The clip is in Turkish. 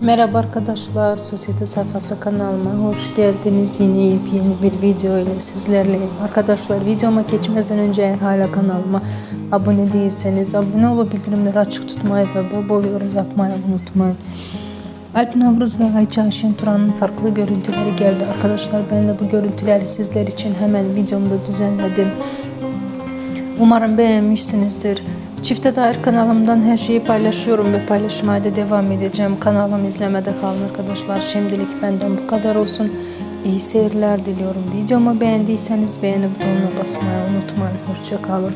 Merhaba arkadaşlar, Sosyete Sayfası kanalıma hoş geldiniz. Yine yepyeni bir video ile sizlerleyim. Arkadaşlar videoma geçmeden önce eğer hala kanalıma abone değilseniz abone olup bildirimleri açık tutmayı ve bol bol yorum yapmayı unutmayın. Alp Navruz ve Ayça Ayşen Turan'ın farklı görüntüleri geldi. Arkadaşlar ben de bu görüntüleri sizler için hemen videomda düzenledim. Umarım beğenmişsinizdir. Çifte dair kanalımdan her şeyi paylaşıyorum ve paylaşmaya da devam edeceğim. Kanalımı izlemede kalın arkadaşlar. Şimdilik benden bu kadar olsun. İyi seyirler diliyorum. Videomu beğendiyseniz beğeni butonuna basmayı unutmayın. Hoşçakalın.